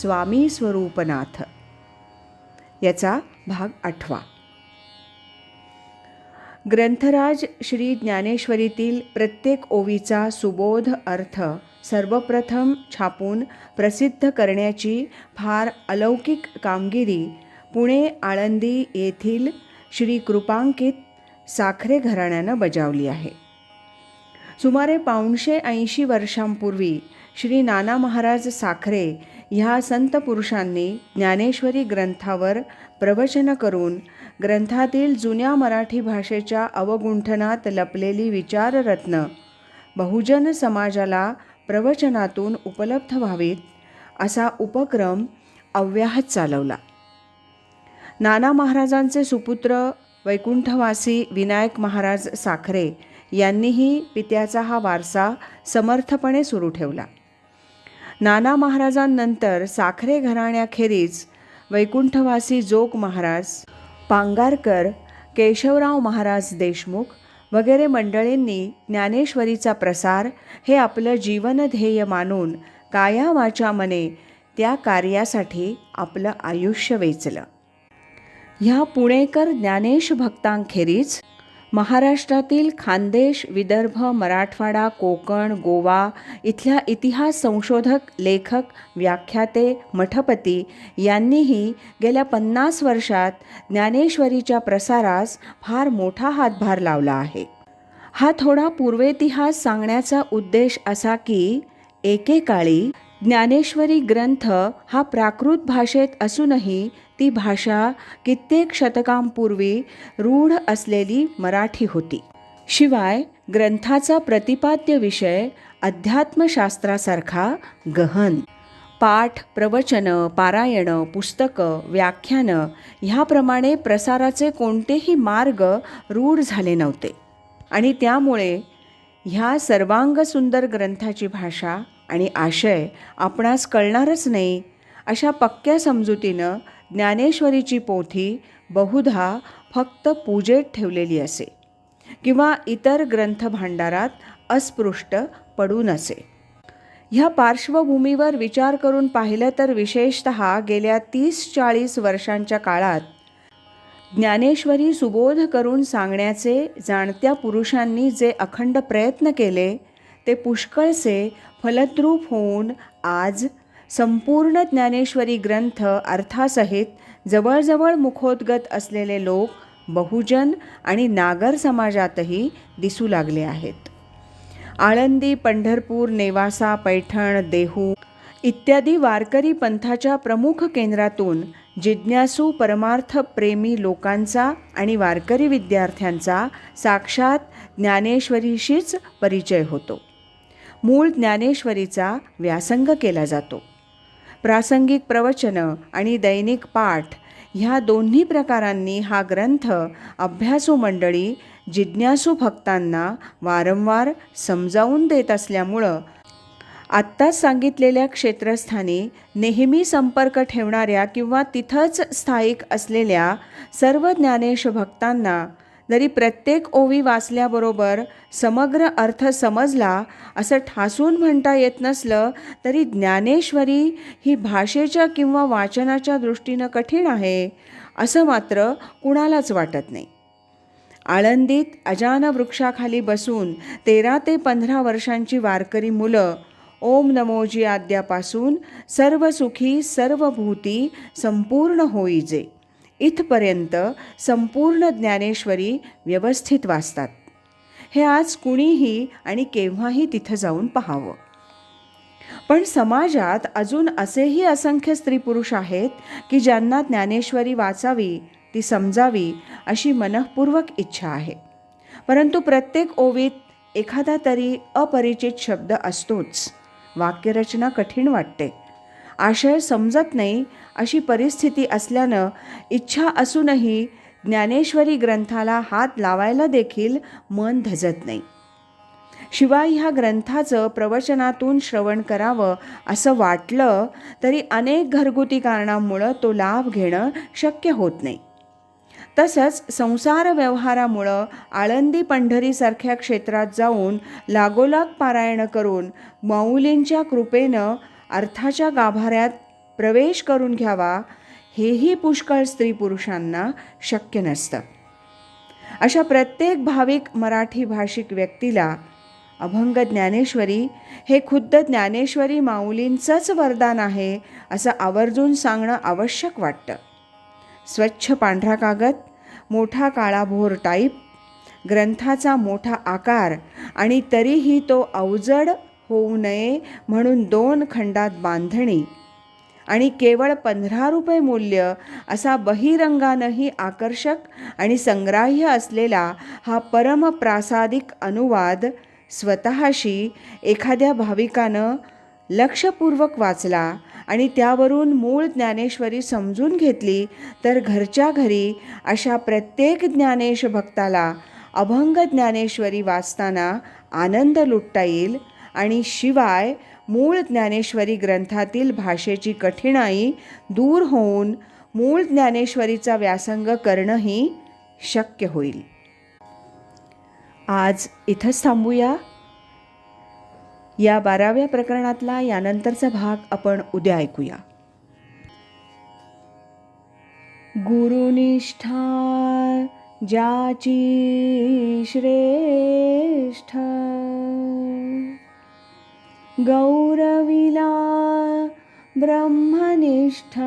स्वामी स्वरूपनाथ. याचा भाग आठवा. ग्रंथराज श्री ज्ञानेश्वरीतील प्रत्येक ओवीचा सुबोध अर्थ सर्वप्रथम छापून प्रसिद्ध करण्याची फार अलौकिक कामगिरी पुणे आळंदी येथील श्री कृपांकित साखरे घराण्यानं बजावली आहे. सुमारे पाऊणशे ऐंशी वर्षांपूर्वी श्री नाना महाराज साखरे ह्या संत पुरुषांनी ज्ञानेश्वरी ग्रंथावर प्रवचन करून ग्रंथातील जुन्या मराठी भाषेच्या अवगुंठनात लपलेली विचाररत्न बहुजन समाजाला प्रवचनातून उपलब्ध व्हावीत असा उपक्रम अव्याहत चालवला. नाना महाराजांचे सुपुत्र वैकुंठवासी विनायक महाराज साखरे यांनीही पित्याचा हा वारसा समर्थपणे सुरू ठेवला. नाना महाराजांनंतर साखरे घराण्याखेरीज वैकुंठवासी जोग महाराज पांगारकर केशवराव महाराज देशमुख वगैरे मंडळींनी ज्ञानेश्वरीचा प्रसार हे आपलं जीवनध्येय मानून काया वाचा मने त्या कार्यासाठी आपलं आयुष्य वेचलं. ह्या पुणेकर ज्ञानेश भक्तांखेरीज महाराष्ट्रातील खानदेश विदर्भ मराठवाडा कोकण गोवा इथल्या इतिहास संशोधक लेखक व्याख्याते मठपती यांनीही गेल्या पन्नास वर्षात ज्ञानेश्वरीच्या प्रसारास फार मोठा हातभार लावला आहे. हा थोडा पूर्वेतिहास सांगण्याचा उद्देश असा की एकेकाळी ज्ञानेश्वरी ग्रंथ हा प्राकृत भाषेत असूनही ती भाषा कित्येक शतकांपूर्वी रूढ असलेली मराठी होती. शिवाय ग्रंथाचा प्रतिपाद्य विषय अध्यात्मशास्त्रासारखा गहन. पाठ प्रवचनं पारायणं पुस्तकं व्याख्यानं ह्याप्रमाणे प्रसाराचे कोणतेही मार्ग रूढ झाले नव्हते. आणि त्यामुळे ह्या सर्वांग सुंदर ग्रंथाची भाषा आणि आशय आपणास कळणारच नाही अशा पक्क्या समजुतीनं ज्ञानेश्वरीची पोथी बहुधा फक्त पूजेत ठेवलेली असे किंवा इतर ग्रंथभांडारात अस्पृष्ट पडून असे ह्या पार्श्वभूमीवर विचार करून पाहिलं तर विशेषत गेल्या तीस चाळीस वर्षांच्या काळात ज्ञानेश्वरी सुबोध करून सांगण्याचे जाणत्या पुरुषांनी जे अखंड प्रयत्न केले ते पुष्कळसे फलद्रूप होऊन आज संपूर्ण ज्ञानेश्वरी ग्रंथ अर्थासहित जवळजवळ मुखोद्गत असलेले लोक बहुजन आणि नागर समाजातही दिसू लागले आहेत. आळंदी पंढरपूर नेवासा पैठण देहू इत्यादी वारकरी पंथाच्या प्रमुख केंद्रातून जिज्ञासू परमार्थ प्रेमी लोकांचा आणि वारकरी विद्यार्थ्यांचा साक्षात ज्ञानेश्वरीशीच परिचय होतो. मूळ ज्ञानेश्वरीचा व्यासंग केला जातो. प्रासंगिक प्रवचनं आणि दैनिक पाठ ह्या दोन्ही प्रकारांनी हा ग्रंथ अभ्यासू मंडळी जिज्ञासू भक्तांना वारंवार समजावून देत असल्यामुळं आत्ताच सांगितलेल्या क्षेत्रस्थानी नेहमी संपर्क ठेवणाऱ्या किंवा तिथंच स्थायिक असलेल्या सर्व ज्ञानेश भक्तांना जरी प्रत्येक ओवी वाचल्याबरोबर समग्र अर्थ समजला असं ठासून म्हणता येत नसलं तरी ज्ञानेश्वरी ही भाषेच्या किंवा वाचनाच्या दृष्टीनं कठीण आहे असं मात्र कुणालाच वाटत नाही. आळंदीत अजान वृक्षाखाली बसून तेरा ते पंधरा वर्षांची वारकरी मुलं ओम नमोजी आद्यापासून सर्व सुखी सर्व भूती संपूर्ण होईजे इथपर्यंत संपूर्ण ज्ञानेश्वरी व्यवस्थित वाचतात. हे आज कुणीही आणि केव्हाही तिथं जाऊन पाहावं. पण समाजात अजून असेही असंख्य स्त्री पुरुष आहेत की ज्यांना ज्ञानेश्वरी वाचावी ती समजावी अशी मनःपूर्वक इच्छा आहे. परंतु प्रत्येक ओवीत एखादा तरी अपरिचित शब्द असतोच. वाक्यरचना कठीण वाटते. आशय समजत नाही अशी परिस्थिती असल्यानं इच्छा असूनही ज्ञानेश्वरी ग्रंथाला हात लावायला देखील मन धजत नाही. शिवाय ह्या ग्रंथाचं प्रवचनातून श्रवण करावं असं वाटलं तरी अनेक घरगुती कारणामुळं तो लाभ घेणं शक्य होत नाही. तसंच संसार व्यवहारामुळं आळंदी पंढरीसारख्या क्षेत्रात जाऊन लागोलाग पारायण करून माऊलींच्या कृपेनं अर्थाच्या गाभाऱ्यात प्रवेश करून घ्यावा हेही पुष्कळ स्त्री पुरुषांना शक्य नसतं. अशा प्रत्येक भाविक मराठी भाषिक व्यक्तीला अभंग ज्ञानेश्वरी हे खुद्द ज्ञानेश्वरी माऊलींचंच वरदान आहे असं आवर्जून सांगणं आवश्यक वाटतं. स्वच्छ पांढरा कागद मोठा काळाभोर टाईप ग्रंथाचा मोठा आकार आणि तरीही तो अवजड होऊ नये म्हणून दोन खंडात बांधणी. आणि केवळ पंधरा रुपये मूल्य असा बहिरंगानंही आकर्षक आणि संग्राह्य असलेला हा परमप्रासादिक अनुवाद स्वतःशी एखाद्या भाविकानं लक्षपूर्वक वाचला आणि त्यावरून मूळ ज्ञानेश्वरी समजून घेतली तर घरच्या घरी अशा प्रत्येक ज्ञानेश भक्ताला अभंग ज्ञानेश्वरी वाचताना आनंद लुटता येईल. आणि शिवाय मूळ ज्ञानेश्वरी ग्रंथातील भाषेची कठीणाई दूर होऊन मूळ ज्ञानेश्वरीचा व्यासंग करणंही शक्य होईल. आज इथंच थांबूया. या बाराव्या प्रकरणातला यानंतरचा भाग आपण उद्या ऐकूया. गुरुनिष्ठा ज्याची श्रेष्ठ गौरविला ब्रह्मनिष्ठ।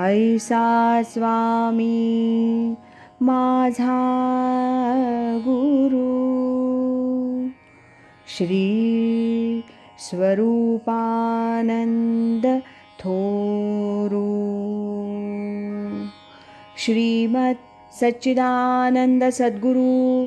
ऐसा स्वामी माझा गुरु। श्री स्वरूपानंद थोरु। श्रीमत् सच्चिदानंद सद्गुरु